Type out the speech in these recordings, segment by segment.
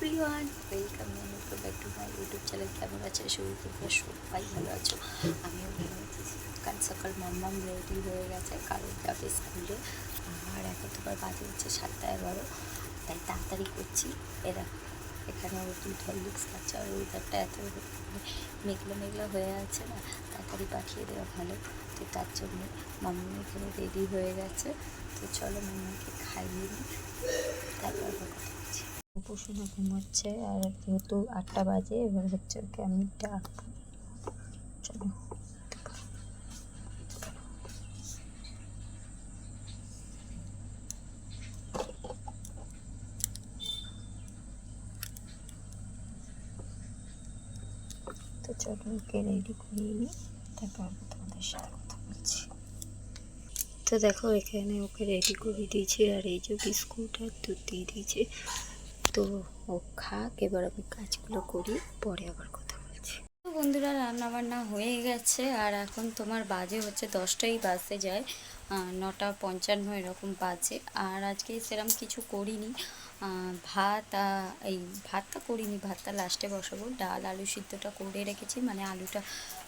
Everyone welcome welcome back to my YouTube channel কেমন আছে শুরু তোমরা সবাই ভালো আছো আমিও ভালো আছি সকাল সকাল মাম্মাম রেডি হয়ে গেছে কারণ যাবে স্কুলে আর এখন তোমার বাজে হচ্ছে সাতটা এগারো তাই তাড়াতাড়ি করছি। এরা এখানে ও দুধ হরলিক্স খাচ্ছে আর ওয়েদারটা এত মেঘলা মেঘলা হয়ে আছে না, তাড়াতাড়ি পাঠিয়ে দেওয়া ভালো। তো তার জন্য মাম্মাম এখানে রেডি হয়ে গেছে। তো চলো মাম্মাকে খাইয়ে নিই তারপর কথা বলছি আর যেহেতু আটটা বাজে, এবার হচ্ছে ওকে আমি ডাকবো। চলো তো চলো ওকে রেডি করিয়ে নিই, তারপর তোমাদের সাথে কথা বলছি। তো দেখো এখানে ওকে রেডি করে দিয়েছি আর এই যে বিস্কুট আর দুধ দিয়ে দিয়েছি। তো ও খাক, এবার আমি কাজগুলো করি, পরে আবার কথা বলছি। তো বন্ধুরা রান্না বান্না হয়ে গেছে, আর এখন তোমার বাজে হচ্ছে দশটাই বাজতে যায় নটা পঞ্চান্ন এরকম বাজে, আর আজকে সেরকম কিছু করিনি ভাত এই ভাতটা করিনি, ভাতটা লাস্টে বসাবো, ডাল, আলু সিদ্ধটা করে রেখেছি মানে আলুটা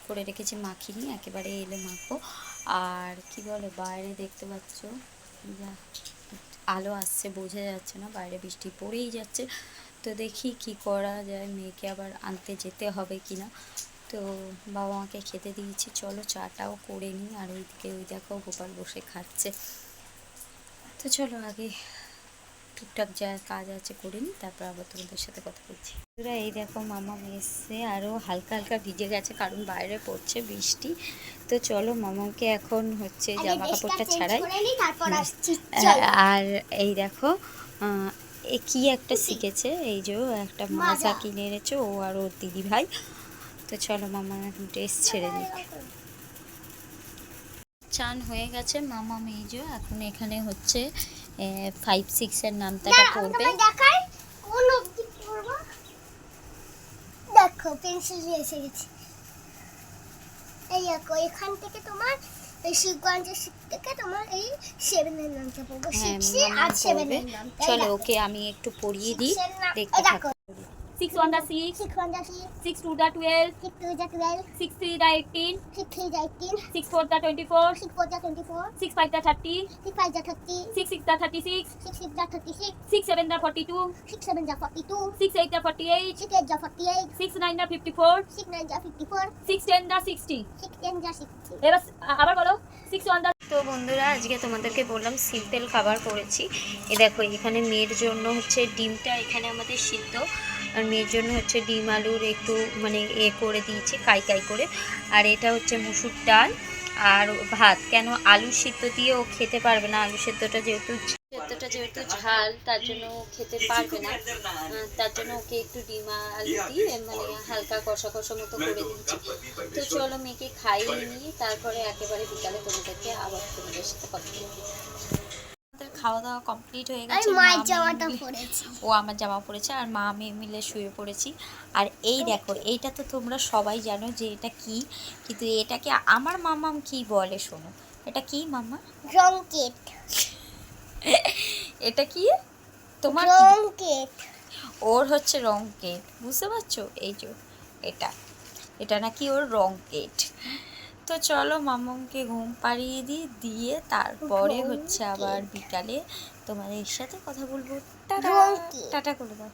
করে রেখেছি মাখিনি, একেবারে এলে মাখবো, আর কি বলে, বাইরে দেখতে পাচ্ছ, যা। আলো আসছে, বোঝা যাচ্ছে না, বাইরে বৃষ্টি পড়েই যাচ্ছে। তো দেখি কি করা যায়, মেয়েকে আবার আনতে যেতে হবে কি না। তো বাবা মাকে খেতে দিয়েছি, চলো চাটাও করে নিই। আর ওইদিকে ওই দেখো গোপাল বসে খাচ্ছে। তো চলো আগে টুকটাক যা কাজ আছে করে নিই তারপর আবার তোমাদের সাথে কথা বলছি। বন্ধুরা, এই দেখো মামা এসছে আরও হালকা হালকা ভিজে গেছে কারণ বাইরে পড়ছে বৃষ্টি। তো চলো মামাকে এখন হচ্ছে জামা কাপড়টা ছাড়াই। আর এই দেখো এ কি একটা শিখেছে এই যে একটা মাজা কিনে এনেছে ও আর ওর দিদি ভাই তো চলো মামা এখন ড্রেস ছেড়ে দিক চান হয়ে গেছে। মামা মেজো এখন এখানে হচ্ছে ফাইভ সিক্সের নামতাটা পড়বে। দেখো পেন্সিল এসে গেছি। এই দেখো এখান থেকে তোমার এই শিবগঞ্জের শিব থেকে তোমার এই সেভেনের নামটা পড়ব। হ্যাঁ সিক্সে আর সেভেনের নামটা। চলো ওকে আমি একটু পড়িয়ে দিই। দেখতে থাকো। Six one the six, six one যা six six two the twelve, six two যা twelve six three the eighteen, six three যা eighteen six four the twenty four, six four যা twenty four six five the thirty, six five যা thirty six six the thirty six, six six যা thirty six six seven the forty two, six seven যা forty two six eight the forty eight, six eight যা forty eight six nine the fifty four, six nine যা fifty four six ten the sixty. Six ten sixty এবার আ- আবার বলো six one the তো বন্ধুরা আজকে তোমাদেরকে বললাম সিম্পল খাবার করেছি এ দেখো এখানে মেয়ের জন্য হচ্ছে ডিমটা এখানে আমাদের সিদ্ধ আর মেয়ের জন্য হচ্ছে ডিম আলুর একটু মানে এ করে দিয়েছি, কাই কাই করে। আর এটা হচ্ছে মুসুর ডাল আর ভাত। কেন আলু সিদ্ধ দিয়ে ও খেতে পারবে না, আলু সেদ্ধটা যেহেতু সেদ্ধটা যেহেতু ঝাল, তার জন্য খেতে পারবে না। তার জন্য ওকে একটু ডিম আলু দিয়ে মানে হালকা কষা কষা মতো করে দিচ্ছি তো চলো মেয়েকে খাইয়ে নিয়ে তারপরে একেবারে বিকালে তোমাদেরকে আবার তোমাদের সাথে কথা খাওয়া দাওয়া কমপ্লিট হয়ে গেছে মায়ের জামাটা পরেছি। ও আমার জামা পরেছে আর মা আমি মিলে শুয়ে পড়েছি। আর এই দেখো এইটা তো তোমরা সবাই জানো যে এটা কি কিন্তু এটাকে আমার মামাম কি বলে শোনো। এটা কি মামা? রংকেট এটা কি? তোমার? রংকেট ওর হচ্ছে রং কেট বুঝতে পারছ? এই যে এটা। এটা নাকি ওর রং কেট তো চলো মামাকে ঘুম পাড়িয়ে দিই দিয়ে তারপরে হচ্ছে আবার বিকালে তোমাদের সাথে কথা বলব। টাটা! টাটা করে দাও।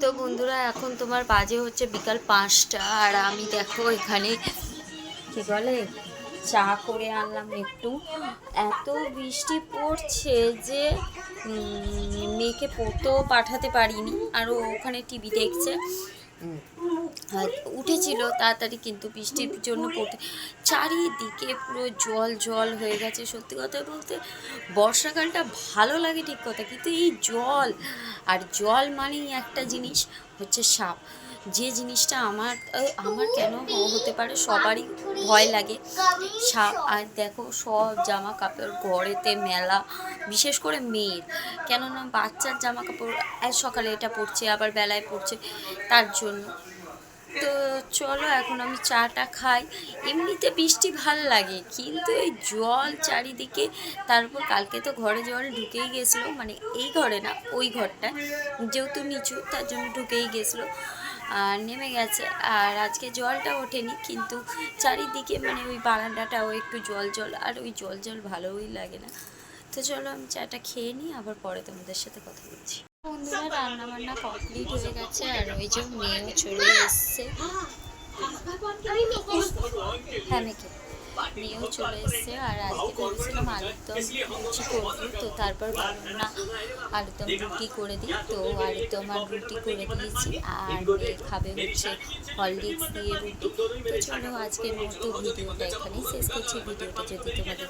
তো বন্ধুরা এখন তোমার বাজে হচ্ছে বিকাল পাঁচটা আর আমি দেখো এখানে কি বলে চা করে আনলাম একটু। এত বৃষ্টি পড়ছে যে মেয়েকে পড়তেও পাঠাতে পারিনি আর ওখানে টিভি দেখছে। উঠেছিল তাড়াতাড়ি কিন্তু বৃষ্টির জন্য পড়তে। চারিদিকে পুরো জল জল হয়ে গেছে সত্যি কথা বলতে। বর্ষাকালটা ভালো লাগে ঠিক কথা, কিন্তু এই জল, আর জল মানেই একটা জিনিস হচ্ছে সাপ। যে জিনিসটা আমার আমার কেন হতে পারে সবারই ভয় লাগে। আর দেখো সব জামা কাপড় ঘরেতে মেলা, বিশেষ করে মেয়ের। কেননা বাচ্চার জামা কাপড় সকালে এটা পড়ছে আবার বেলায় পড়ছে তার জন্য। তো চলো এখন আমি চাটা খাই। এমনিতে বৃষ্টি ভালো লাগে, কিন্তু এই জল চারিদিকে, তারপর কালকে তো ঘরে জল ঢুকেই গেছিল মানে এই ঘরে না, ওই ঘরটা যেহেতু নিচু, তার জন্য ঢুকেই গেছিল। আর নেমে গেছে। আর আজকে জলটা ওঠেনি, কিন্তু চারিদিকে মানে ওই বারান্দাটাও একটু জল জল, আর ওই জল জল ভালোই লাগে না। তো চলো আমি চাটা খেয়ে নিই, আবার পরে তোমাদের সাথে কথা বলছি। বন্ধুরা রান্না বান্না কমপ্লিট হয়ে গেছে, আর ওই যে মেয়েও চলে এসছে। হ্যাঁ মেখে মেয়েও চলে এসছে আর আজকে ভেবেছিলাম আলুর দম লুচি করব তো তারপর ভাবলাম না আলুর দম রুটি করে দিই। তো আলুর দম আর রুটি করে দিয়েছি আর মেয়ে খাবে হচ্ছে হরলিক্স দিয়ে রুটি। তো চলো আজকের মতো ভিডিওটা এখানেই শেষ করছি। ভিডিওটা যদি তোমাদের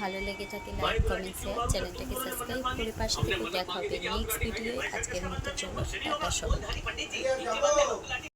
ভালো লাগে- থাকে লাইক কমেন্ট শেয়ার চ্যানেলটাকে সাবস্ক্রাইব করে পাশে থেকে। দেখা হবে নেক্সট ভিডিও আজকের মতো চলো টাটা সবাইকে।